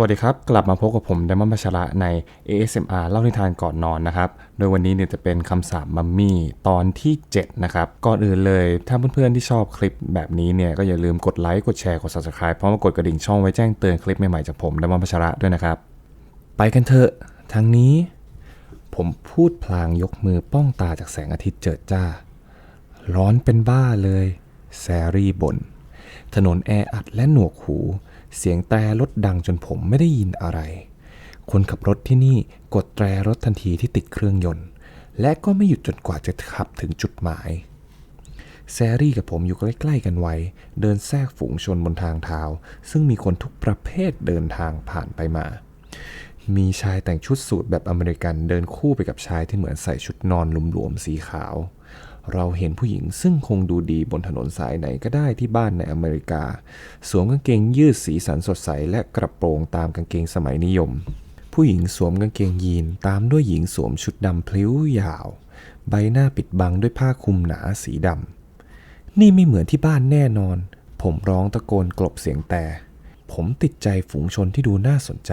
วัสดีครับ กลับมาพบกับผมไดมอนพัชระใน ASMR เล่านิทานก่อนนอนนะครับ โดยวันนี้เนี่ยจะเป็นคำสาปมัมมี่ตอนที่ 7 นะครับ ก่อนอื่นเลย ถ้าเพื่อนๆที่ชอบคลิปแบบนี้เนี่ย ก็อย่าลืมกดไลค์ กดแชร์ กด Subscribe พร้อมกับกดกระดิ่งช่องไว้แจ้งเตือนคลิปใหม่ๆจากผมไดมอนพัชระด้วยนะครับ ไปกันเถอะทางนี้ ผมพูดพลางยกมือป้องตาจากแสงอาทิตย์เจิดจ้า ร้อนเป็นบ้าเลย แซรี่บน่นถนนแออัดและหนวกหู เสียงแตรรถดังจนผมไม่ได้ยินอะไร คนขับรถที่นี่กดแตรรถทันทีที่ติดเครื่องยนต์ และก็ไม่หยุดจนกว่าจะขับถึงจุดหมาย แซรี่กับผมอยู่ใกล้ๆกันไว้ เดินแทรกฝูงชนบนทางเท้า ซึ่งมีคนทุกประเภทเดินทางผ่านไปมา มีชายแต่งชุดสูทแบบอเมริกันเดินคู่ไปกับชายที่เหมือนใส่ชุดนอนหลวมๆสีขาว เราเห็นผู้หญิงซึ่งคงดูดีบนถนนสายไหนก็ได้ที่บ้านในอเมริกา สวมกางเกงยืดสีสันสดใสและกระโปรงตามกางเกงสมัยนิยม ผู้หญิงสวมกางเกงยีนตามด้วยหญิงสวมชุดดำพลิ้วยาว ใบหน้าปิดบังด้วยผ้าคลุมหนาสีดำนี่ไม่เหมือนที่บ้านแน่นอน ผมร้องตะโกนกลบเสียงแต่ ผมติดใจฝูงชนที่ดูน่าสนใจ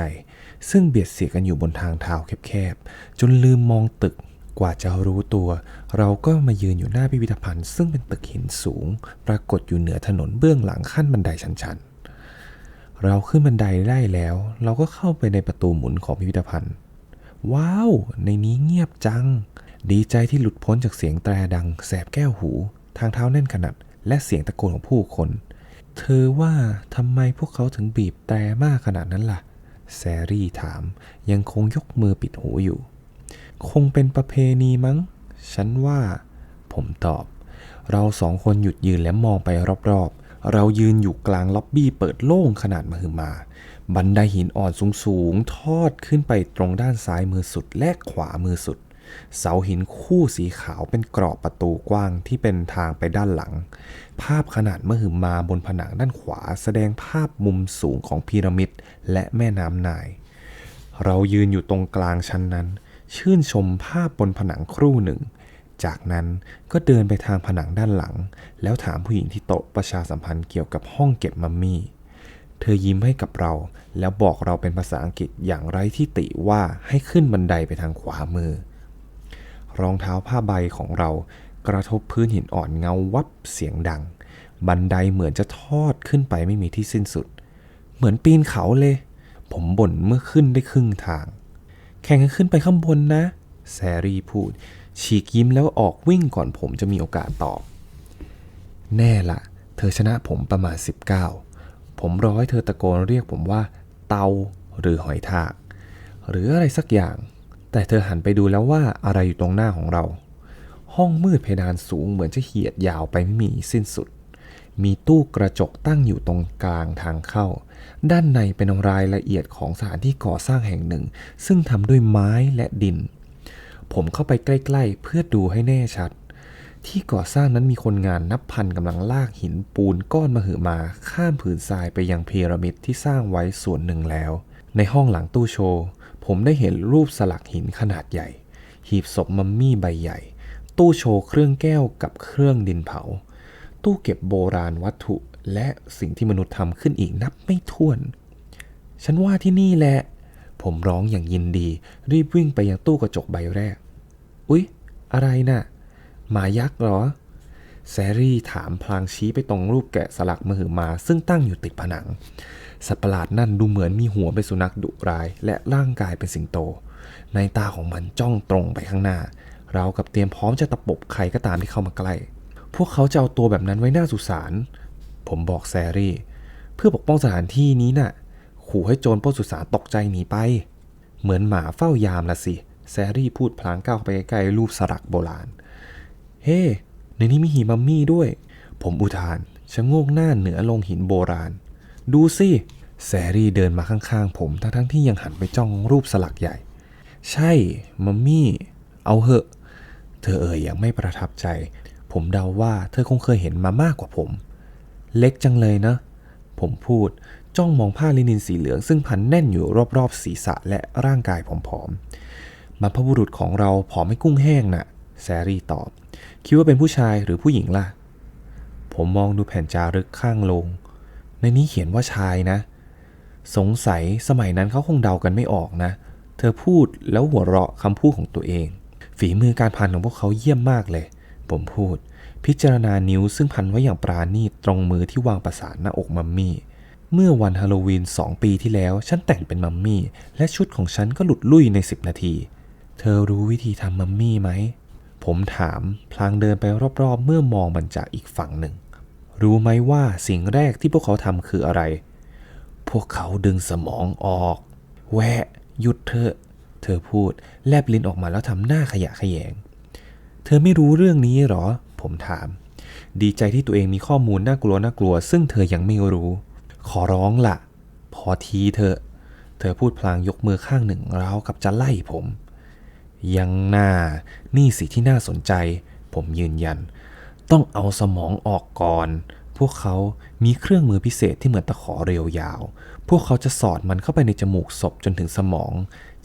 ซึ่งเบียดเสียดกันอยู่บนทางเท้าแคบๆจนลืมมองตึก กว่าจะรู้ตัว เราก็มายืนอยู่หน้าพิพิธภัณฑ์ ซึ่งเป็นตึกหินสูง ปรากฏอยู่เหนือถนนเบื้องหลังขั้นบันไดชันๆ เราขึ้นบันไดได้แล้ว เราก็เข้าไปในประตูหมุนของพิพิธภัณฑ์ ว้าว ในนี้เงียบจัง ดีใจที่หลุดพ้นจากเสียงแตรดัง แสบแก้วหู ทางเท้าแน่นขนาดและเสียงตะโกนของผู้คน เธอว่าทำไมพวกเขาถึงบีบแตรมากขนาดนั้นล่ะ แซรี่ถาม ยังคงยกมือปิดหูอยู่ คงเป็นประเพณีมั้ง ฉันว่า ผมตอบ เราสองคนหยุดยืนและมองไปรอบๆ เรายืนอยู่กลางล็อบบี้เปิดโล่งขนาดมหึมา บันไดหินอ่อนสูงๆ ทอดขึ้นไปตรงด้านซ้ายมือสุดและขวามือสุด เสาหินคู่สีขาวเป็นกรอบประตูกว้างที่เป็นทางไปด้านหลัง ภาพขนาดมหึมาบนผนังด้านขวาแสดงภาพมุมสูงของพีระมิดและแม่น้ำไนาย เรายืนอยู่ตรงกลางชั้นนั้น ชื่นชมภาพบนผนังครู่หนึ่ง จากนั้นก็เดินไปทางผนังด้านหลัง แล้วถามผู้หญิงที่โต๊ะประชาสัมพันธ์เกี่ยวกับห้องเก็บมัมมี่ เธอยิ้มให้กับเรา แล้วบอกเราเป็นภาษาอังกฤษอย่างไร้ที่ติว่าให้ขึ้นบันไดไปทางขวามือ รองเท้าผ้าใบของเรากระทบพื้นหินอ่อนเงาวับเสียงดัง บันไดเหมือนจะทอดขึ้นไปไม่มีที่สิ้นสุด เหมือนปีนเขาเลย ผมบ่นเมื่อขึ้นได้ครึ่งทาง แข่งกันขึ้นไปข้างบนนะ แซรี่พูด ฉีกยิ้มแล้วออกวิ่งก่อนผมจะมีโอกาสตอบ แน่ละ เธอชนะผมประมาณ 19 ผมรอให้เธอตะโกนเรียกผมว่า เตาหรือหอยทาก หรืออะไรสักอย่าง แต่เธอหันไปดูแล้วว่าอะไรอยู่ตรงหน้าของเรา ห้องมืดเพดานสูงเหมือนจะเหียดยาวไปไม่มีสิ้นสุด มีตู้กระจกตั้งอยู่ตรงกลางทางเข้า ด้านในเป็นรายละเอียดของสถานที่ก่อสร้างแห่งหนึ่ง ซึ่งทำด้วยไม้และดิน ผมเข้าไปใกล้ ๆ เพื่อดูให้แน่ชัด ที่ก่อสร้างนั้นมีคนงานนับพันกำลังลากหินปูนก้อนมหึมาข้ามผืนทรายไปยังพีระมิดที่สร้างไว้ส่วนหนึ่งแล้ว ในห้องหลังตู้โชว์ ผมได้เห็นรูปสลักหินขนาดใหญ่ หีบศพมัมมี่ใบใหญ่ ตู้โชว์เครื่องแก้วกับเครื่องดินเผา ตู้เก็บโบราณวัตถุ และสิ่งที่มนุษย์ทำขึ้นอีกนับไม่ถ้วน ฉันว่าที่นี่แหละ ผมร้องอย่างยินดี รีบวิ่งไปยังตู้กระจกใบแรก อุ๊ย อะไรน่ะ หมายักษ์เหรอ แซรี่ถามพลางชี้ไปตรงรูปแกะสลักมหึมา ซึ่งตั้งอยู่ติดผนัง สัตว์ประหลาดนั่นดูเหมือนมีหัวเป็นสุนัขดุร้าย และร่างกายเป็นสิงโต ในตาของมันจ้องตรงไปข้างหน้าเรากับเตรียมพร้อมจะตะปบใครก็ตามที่เข้ามาใกล้ พวกเขาจะเอาตัวแบบนั้นไว้หน้าสุสาน ผมบอกแซรี่ เพื่อปกป้องสถานที่นี้น่ะ ขู่ให้โจรปล้นสุสานตกใจหนีไป เหมือนหมาเฝ้ายามละสิ แซรี่พูดพลางก้าวไปใกล้รูปสลักโบราณ เฮ้ในนี้มีหิมัมมี่ด้วย ผมอุทานชะโงกหน้าเหนือลงหินโบราณ ดูสิแซรี่เดินมาข้างๆ ผมทั้งๆที่ยังหันไปจ้องรูปสลักใหญ่ ใช่ มัมมี่ เอาเหอะ เธอเอ่ยอย่างไม่ประทับใจ ผมเดาว่าเธอคงเคยเห็นมามากกว่าผม เล็กจังเลยนะ ผมพูดจ้องมองผ้าลินินสีเหลืองซึ่งพันแน่นอยู่รอบๆ ศีรษะและร่างกายผอมๆบรรพบุรุษของเราผอมไม่กุ้งแห้งน่ะแซรี่ตอบ คิดว่าเป็นผู้ชายหรือผู้หญิงล่ะ ผมมองดูแผ่นจารึกข้างลง ในนี้เขียนว่าชายนะ สงสัยสมัยนั้นเขาคงเดากันไม่ออกนะ เธอพูดแล้วหัวเราะคำพูดของตัวเอง ฝีมือการพันของพวกเขาเยี่ยมมากเลย ผมพูด พิจารณานิ้วซึ่งพันไว้อย่างปราณีตตรงมือที่วางประสานหน้าอกมัมมี่ เมื่อวันฮาโลวีนสองปีที่แล้ว ฉันแต่งเป็นมัมมี่ และชุดของฉันก็หลุดลุ่ยใน10นาที เธอรู้วิธีทำมัมมี่ไหม ผมถาม พลางเดินไปรอบๆ เมื่อมองมันจากอีกฝั่งหนึ่ง รู้ไหมว่าสิ่งแรกที่พวกเขาทำคืออะไร พวกเขาดึงสมองออก แวะหยุดเถอะ เธอพูด แลบลิ้นออกมาแล้วทำหน้าขยะแขยง เธอไม่รู้เรื่องนี้หรอ ผมถาม ดีใจที่ตัวเองมีข้อมูลน่ากลัวน่ากลัว ซึ่งเธอยังไม่รู้ ขอร้องละ่ะ พอทีเธอ เธอพูดพลางยกมือข้างหนึ่งราวกับจะไล่ผม ยังหน้านี่สิที่น่าสนใจ ผมยืนยัน ต้องเอาสมองออกก่อน พวกเขามีเครื่องมือพิเศษที่เหมือนตะขอเรียวยาว พวกเขาจะสอดมันเข้าไปในจมูกศพจนถึงสมอง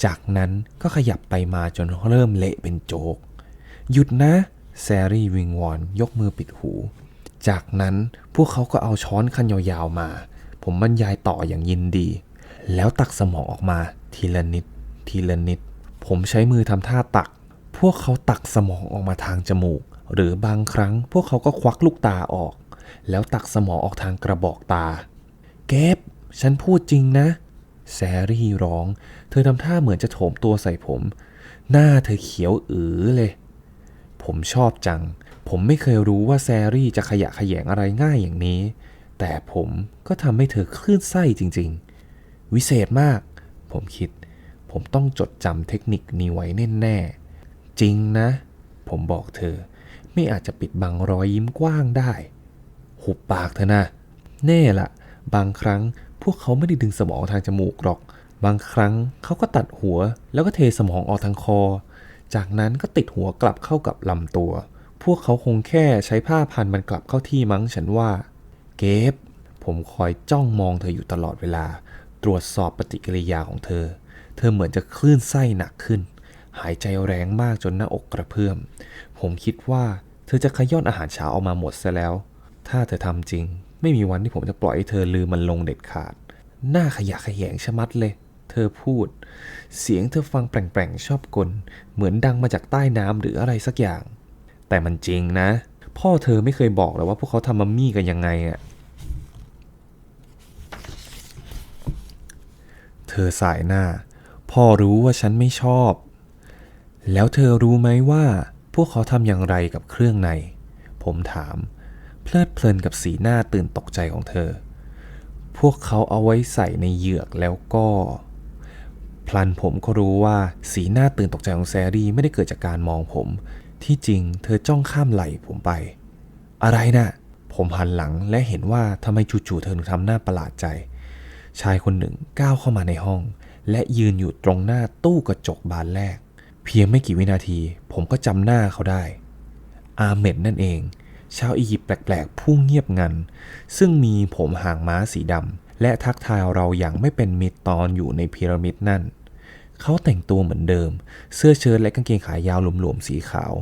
จากนั้นก็ขยับไปมาจนเริ่มเละเป็นโจก หยุดนะ แซรี่วิงวอนยกมือปิดหู จากนั้นพวกเขาก็เอาช้อนคันยาวๆมา ผมบรรยายต่ออย่างยินดี แล้วตักสมองออกมา ทีละนิด ทีละนิด ผมใช้มือทำท่าตัก พวกเขาตักสมองออกมาทางจมูก หรือบางครั้งพวกเขาก็ควักลูกตาออก แล้วตักสมองออกทางกระบอกตา เก็บ ฉันพูดจริงนะ แซรี่ร้อง เธอทำท่าเหมือนจะโถมตัวใส่ผม หน้าเธอเขียวอือเลย ผมชอบจัง ผมไม่เคยรู้ว่าแซรี่จะขยะแขยงอะไรง่ายอย่างนี้ แต่ผมก็ทำให้เธอคลื่นไส้จริง ๆ วิเศษมาก ผมคิด ผมต้องจดจำเทคนิคนี้ไว้แน่ๆ จริงนะ ผมบอกเธอ ไม่อาจจะปิดบังรอยยิ้มกว้างได้ หุบปากเธอนะ แน่ละ บางครั้งพวกเขาไม่ได้ดึงสมองทางจมูกหรอก บางครั้งเขาก็ตัดหัวแล้วก็เทสมองออกทางคอ จากนั้นก็ติดหัวกลับเข้ากับลำตัว พวกเขาคงแค่ใช้ผ้าพันมันกลับเข้าที่มั้งฉันว่า เก็บผมคอยจ้องมองเธออยู่ตลอดเวลา ตรวจสอบปฏิกิริยาของเธอ เธอเหมือนจะคลื่นไส้หนักขึ้น หายใจแรงมากจนหน้าอกกระเพื่อม ผมคิดว่าเธอจะขย้อนอาหารเช้าออกมาหมดซะแล้ว ถ้าเธอทำจริง ไม่มีวันที่ผมจะปล่อยให้เธอลืมมันลงเด็ดขาด หน้าขยะแขยงชะมัดเลย เธอพูด เสียงเธอฟังแปลงๆชอบกล เหมือนดังมาจากใต้น้ำหรืออะไรสักอย่าง แต่มันจริงนะ พ่อเธอไม่เคยบอกเลยว่าพวกเขาทำมัมมี่กันยังไงอะเธอสายหน้า พ่อรู้ว่าฉันไม่ชอบ แล้วเธอรู้ไหมว่า พวกเขาทำอย่างไรกับเครื่องใน ผมถาม เพลิดเพลินกับสีหน้าตื่นตกใจของเธอ พวกเขาเอาไว้ใส่ในเหยือกแล้วก็ พลันผมก็รู้ว่าสีหน้าตื่นตกใจของแซรี่ไม่ได้เกิดจากการมองผม ที่จริงเธอจ้องข้ามไหล่ผมไป อะไรนะ่ะ ผมหันหลังและเห็นว่าทำไมจู่ๆเธอถึงทำหน้าประหลาดใจ ชายคนหนึ่งก้าวเข้ามาในห้อง และยืนอยู่ตรงหน้าตู้กระจกบานแรก เพียงไม่กี่วินาที ผมก็จำหน้าเขาได้ อาเมดนั่นเอง ชาวอียิปต์แปลกๆ ผู้เงียบงัน ซึ่งมีผมหางม้าสีดำและทักทายเราอย่างไม่เป็นมิตรตอนอยู่ในพีระมิดนั่น เขาแต่งตัวเหมือนเดิม เสื้อเชิ้ตและกางเกงขายาวหลวมๆสีขาว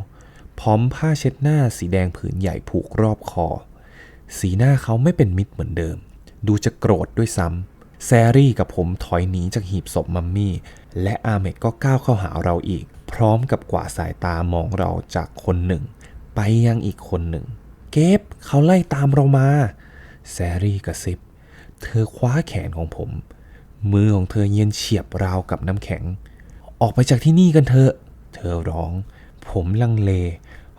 พร้อมผ้าเช็ดหน้าสีแดงผืนใหญ่ผูกรอบคอ สีหน้าเขาไม่เป็นมิตรเหมือนเดิม ดูจะโกรธด้วยซ้ำแซรี่กับผมถอยหนีจากหีบศพมัมมี่ และอาเมดก็ก้าวเข้าหาเราอีก พร้อมกับกวาดสายตามองเราจากคนหนึ่ง ไปยังอีกคนหนึ่ง เก็บเขาไล่ตามเรามาแซรี่กระซิบ เธอคว้าแขนของผม มือของเธอเย็นเฉียบราวกับน้ำแข็ง ออกไปจากที่นี่กันเถอะ เธอร้อง ผมลังเล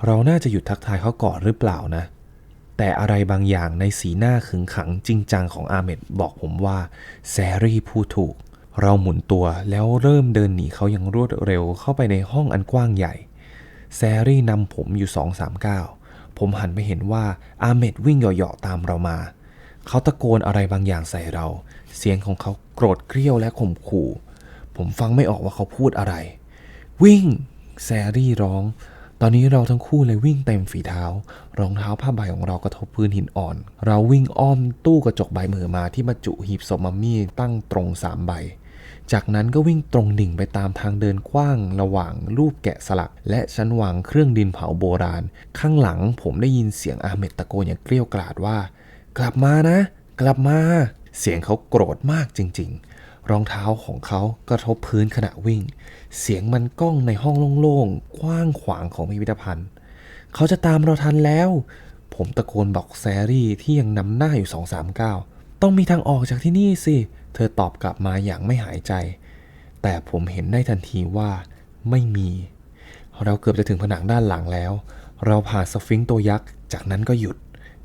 เราน่าจะหยุดทักทายเขาก่อนหรือเปล่านะ แต่อะไรบางอย่างในสีหน้าขึงขังจริงจังของอาเมดบอกผมว่าแซรี่พูดถูก เราหมุนตัวแล้วเริ่มเดินหนีเขาอย่างรวดเร็วเข้าไปในห้องอันกว้างใหญ่ แซรี่นำผมอยู่สองสามก้าวผมหันไปเห็นว่าอาเมดวิ่งเหยาะๆตามเรามา เขาตะโกนอะไรบางอย่างใส่เรา เสียงของเขาโกรธเกรี้ยวและข่มขู่ ผมฟังไม่ออกว่าเขาพูดอะไร วิ่ง แซรี่ร้อง ตอนนี้เราทั้งคู่เลยวิ่งเต็มฝีเท้า รองเท้าผ้าใบของเรากระทบพื้นหินอ่อน เราวิ่งอ้อมตู้กระจกใบมือมาที่บรรจุหีบศพมัมมี่ตั้งตรงสามใบจากนั้นก็วิ่งตรงดิ่งไปตามทางเดินกว้างระหว่างรูปแกะสลัก และชั้นวางเครื่องดินเผาโบราณ ข้างหลังผมได้ยินเสียงอาเมดตะโกนอย่างเกรี้ยวกราดว่า กลับมานะ กลับมา เสียงเขาโกรธมากจริง ๆ รองเท้าของเขากระทบพื้นขณะวิ่ง เสียงมันก้องในห้องโล่งๆ กว้างขวางของพิพิธภัณฑ์ เขาจะตามเราทันแล้ว ผมตะโกนบอกแซรี่ที่ยังนำหน้าอยู่สองสามก้าวต้องมีทางออกจากที่นี่สิ เธอตอบกลับมาอย่างไม่หายใจ แต่ผมเห็นได้ทันทีว่าไม่มี เราเกือบจะถึงผนังด้านหลังแล้ว เราผ่านสฟิงค์ตัวยักษ์ จากนั้นก็หยุด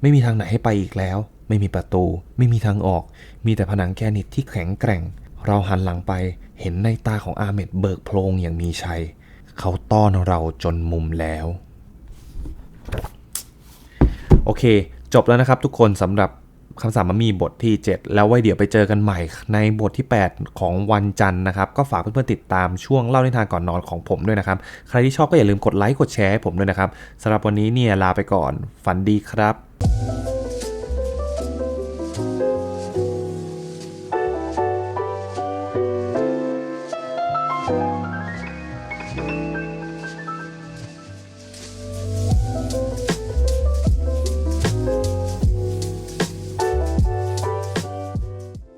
ไม่มีทางไหนให้ไปอีกแล้ว ไม่มีประตู ไม่มีทางออก มีแต่ผนังแกรนิตที่แข็งแกร่ง เราหันหลังไปเห็นในตาของอาเมดเบิกโพลงอย่างมีชัย เขาต้อนเราจนมุมแล้ว โอเค จบแล้วนะครับทุกคนสำหรับคำสามมัมมีบทที่ 7 แล้วไว้เดี๋ยวไปเจอกันใหม่ ในบทที่ 8 ของวันจันทร์นะครับ ก็ฝากเพื่อนๆติดตามช่วงเล่านิทานก่อนนอนของผมด้วยนะครับ ใครที่ชอบก็อย่าลืมกดไลค์กดแชร์ให้ผมด้วยนะครับสำหรับวันนี้เนี่ยลาไปก่อน ฝันดีครับ Thank you.